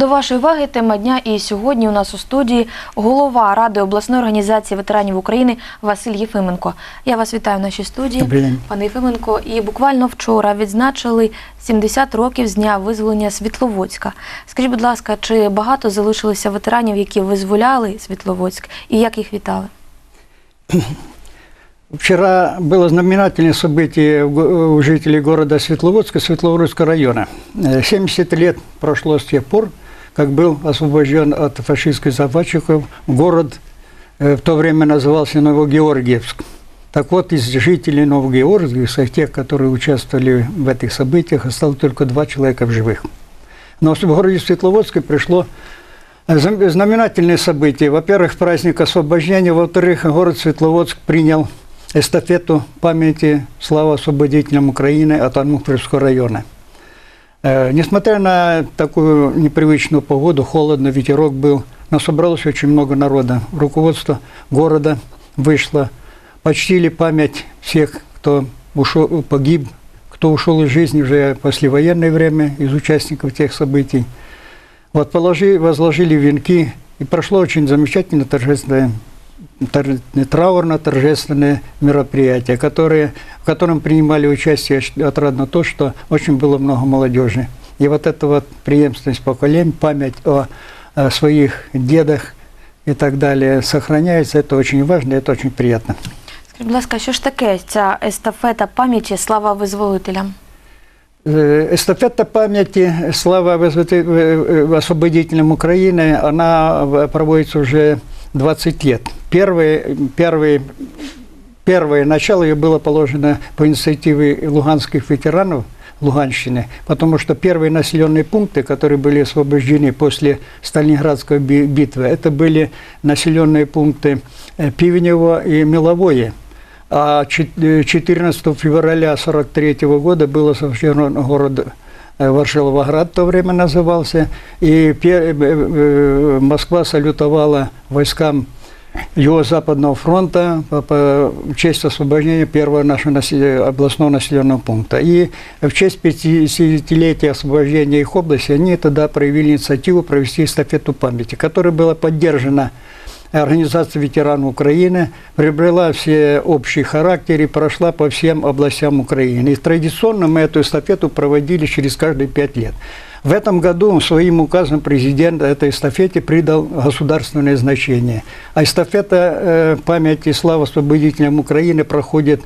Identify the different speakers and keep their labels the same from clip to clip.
Speaker 1: До вашої уваги тема дня. І сьогодні у нас у студії голова Ради обласної організації ветеранів України Василь Єфименко. Я вас вітаю в нашій студії,
Speaker 2: Добрий день.
Speaker 1: пане Єфименко. І буквально вчора відзначили 70 років з дня визволення Світловодська. Скажіть, будь ласка, чи багато залишилося ветеранів, які визволяли Світловодськ, і як їх вітали?
Speaker 2: Вчера было знаменательное событие в го- у жителей города Светловодска, Светловодского района. Э, 70 лет прошло с тех пор, как был освобожден от фашистских захватчиков город, э, в то время назывался Новогеоргиевск. Так вот, из жителей Новогеоргиевска, тех, которые участвовали в этих событиях, осталось только два человека в живых. Но в городе Светловодске пришло зам- знаменательные события. Во-первых, праздник освобождения. Во-вторых, город Светловодск принял эстафету памяти «Слава освободителям Украины» от Ануфриевского района. Несмотря на такую непривычную погоду, холодно, ветерок был, но собралось очень много народа. Руководство города вышло, почтили память всех, кто ушел, погиб, кто ушел из жизни уже послевоенное время, из участников тех событий. Вот положи, возложили венки, и прошло очень замечательно торжественное тор- траурно-торжественное мероприятие, которое, в котором принимали участие отрадно то, что очень было много молодежи. И вот эта вот преемственность поколений, память о, о своих дедах и так далее сохраняется. Это очень важно, это очень приятно.
Speaker 1: Скажіть, будь ласка, що ж таке ця естафета пам'яті Слава визволителям?
Speaker 2: Эстафета памяти «Слава освободителям Украины», она проводится уже 20 лет. Первый, первый, первое начало ее было положено по инициативе луганских ветеранов Луганщины, потому что первые населенные пункты, которые были освобождены после Сталинградской би- битвы, это были населенные пункты э, Пивнево и Меловое. А чет- э, 14 февраля 1943 года был освобожден город э, Варшавоград в то время назывался, и Москва салютовала войскам Юго-Западного фронта по, по- в честь освобождения первого нашего областного населенного пункта. И в честь 50-летия освобождения их области они тогда проявили инициативу провести эстафету памяти, которая была поддержана Организация ветеранов Украины приобрела все общий характер и прошла по всем областям Украины. И традиционно мы эту эстафету проводили через каждые пять лет. В этом году своим указом президент этой эстафете придал государственное значение. А эстафета э, памяти и славы освободителям Украины проходит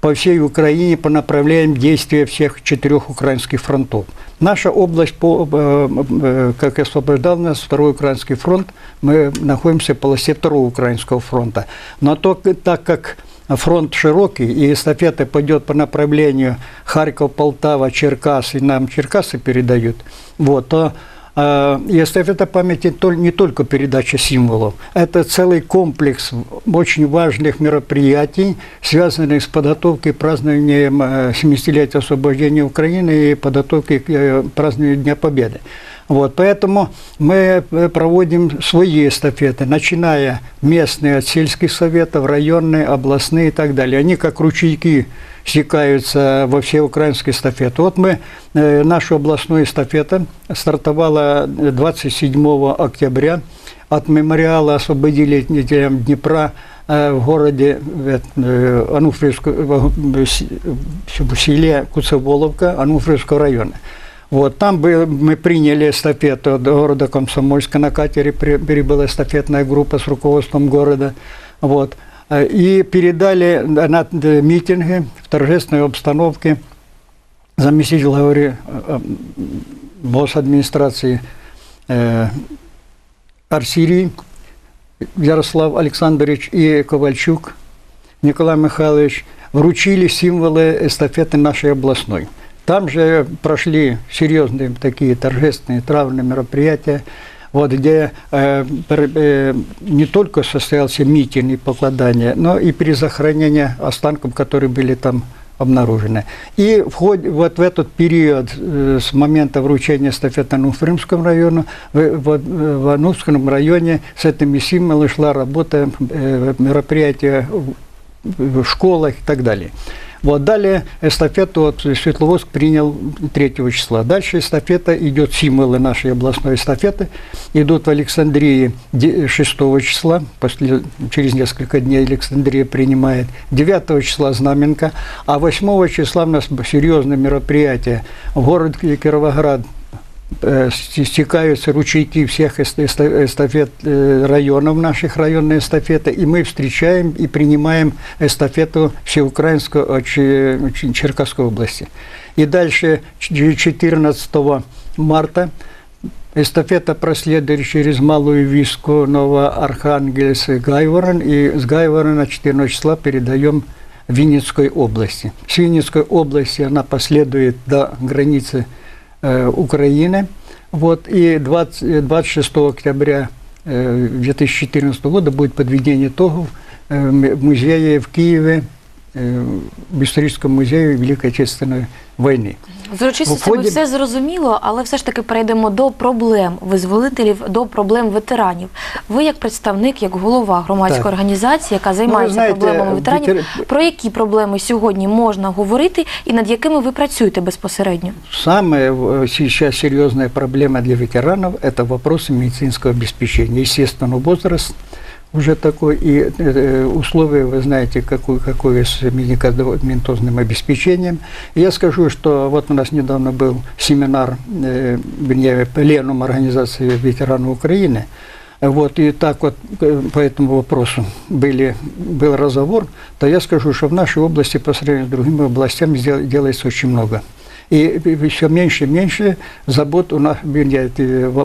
Speaker 2: по всей Украине по направлениям действия всех четырех украинских фронтов. Наша область, по, э, э, как освобождал нас Второй Украинский фронт, мы находимся в полосе Второго Украинского фронта. Но то, так как фронт широкий, и эстафета пойдет по направлению Харьков, Полтава, Черкас, и нам Черкасы передают, вот, то э, и эстафета памяти не только передача символов, это целый комплекс очень важных мероприятий, связанных с подготовкой к празднованием э, 70-летия освобождения Украины и подготовкой к э, празднованию Дня Победы. Вот, поэтому мы э, проводим свои эстафеты, начиная местные от сельских советов, районные, областные и так далее. Они как ручейки стекаются во все украинские эстафеты. Вот мы, э, наша областная эстафета стартовала 27 октября от мемориала освободителям Днепра э, в городе э, Ануфриевского, э, в селе Куцеволовка Ануфриевского района. Вот, там мы приняли эстафету до города Комсомольска на катере, при- прибыла эстафетная группа с руководством города. Вот, Э, и передали на э, митинги в торжественной обстановке заместитель главы э, администрации э, Арсирии Ярослав Александрович и Ковальчук Николай Михайлович вручили символы эстафеты нашей областной. Там же прошли серьезные такие торжественные травные мероприятия, вот, где э, э, не только состоялся митинг и покладание, но и перезахоронение останков, которые были там обнаружены. И в ходе, вот в этот период э, с момента вручения эстафеты Ануфримскому району, в, в, в Ануфском районе с этими символами шла работа, э, мероприятия в- в школах и так далее. Вот далее эстафету вот Светловодск принял 3 числа. Дальше эстафета идет, символы нашей областной эстафеты идут в Александрии де- 6 числа, после, через несколько дней Александрия принимает. 9 числа Знаменка, а 8 числа у нас серьезное мероприятие в городе Кировоград стекаются ручейки всех эст- эста- эстафет э, районов, наших районные эстафеты, и мы встречаем и принимаем эстафету всеукраинскую от Че- Черкасской области. И дальше ч- 14 марта эстафета проследует через Малую Виску, Новоархангельск, Гайворон, и с Гайворона 14 числа передаем Винницкой области. С Винницкой области она последует до границы э, Украины. Вот, и 20, э, 26 октября э, 2014 года будет подведение итогов в музее в Киеве, в историческом музее Великой Отечественной войны.
Speaker 1: З урочистостями
Speaker 2: В ході-
Speaker 1: все зрозуміло, але все ж таки перейдемо до проблем визволителів, до проблем ветеранів. Ви, як представник, як голова громадської
Speaker 2: Так.
Speaker 1: організації, яка займається
Speaker 2: знаєте,
Speaker 1: проблемами ветеранів,
Speaker 2: ветер-
Speaker 1: про які проблеми сьогодні можна говорити і над якими ви працюєте безпосередньо?
Speaker 2: Самая э, сейчас серьезная проблема для ветеранов – это вопросы медицинского обеспечения. Естественно, возраст уже такой, и э, условия, вы знаете, какое, какое с медикаментозным обеспечением. Я скажу, что вот у нас недавно был семинар, э, пленум организации ветеранов Украины, вот, и так вот э, по этому вопросу были, был разговор, то я скажу, что в нашей области по сравнению с другими областями дел- делается очень много. И все меньше и меньше забот у нас,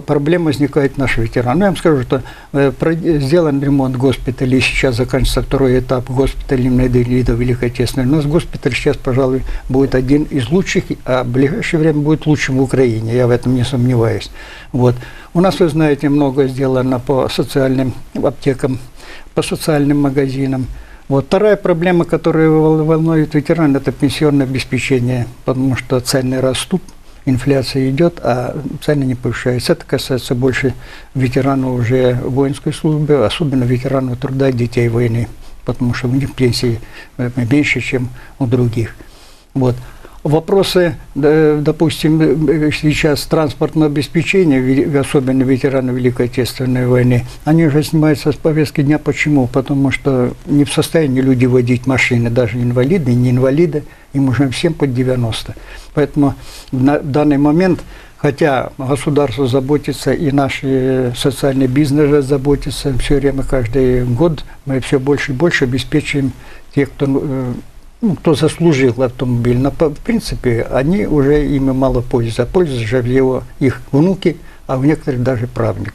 Speaker 2: проблем возникает наши ветераны. Я вам скажу, что э, сделан ремонт госпиталей, сейчас заканчивается второй этап госпиталя имени Давида Великой Отечественной. У нас госпиталь сейчас, пожалуй, будет один из лучших, а в ближайшее время будет лучшим в Украине, я в этом не сомневаюсь. Вот. У нас, вы знаете, много сделано по социальным аптекам, по социальным магазинам. Вот вторая проблема, которая вол- волнует ветеран, это пенсионное обеспечение, потому что цены растут, инфляция идет, а цены не повышаются. Это касается больше ветеранов уже воинской службы, особенно ветеранов труда детей войны, потому что у них пенсии э, меньше, чем у других. Вот. Вопросы, допустим, сейчас транспортного обеспечения, особенно ветераны Великой Отечественной войны, они уже снимаются с повестки дня. Почему? Потому что не в состоянии люди водить машины, даже инвалиды, не инвалиды, им уже всем под 90. Поэтому на данный момент, хотя государство заботится и наш э, социальный бизнес же заботится, все время, каждый год мы все больше и больше обеспечиваем тех, кто э, ну, кто заслужил автомобиль. Но, в принципе, они уже ими мало пользуются. А пользуются же его их внуки, а в некоторых даже правнуки.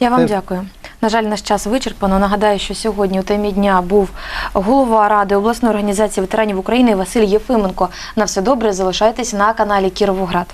Speaker 1: Я вам
Speaker 2: Це-
Speaker 1: дякую. На жаль, наш час вичерпано. Нагадаю, що сьогодні у темі дня був голова ради обласної організації ветеранів України Василь Єфименко. На все добре, залишайтесь на каналі Кіровоград.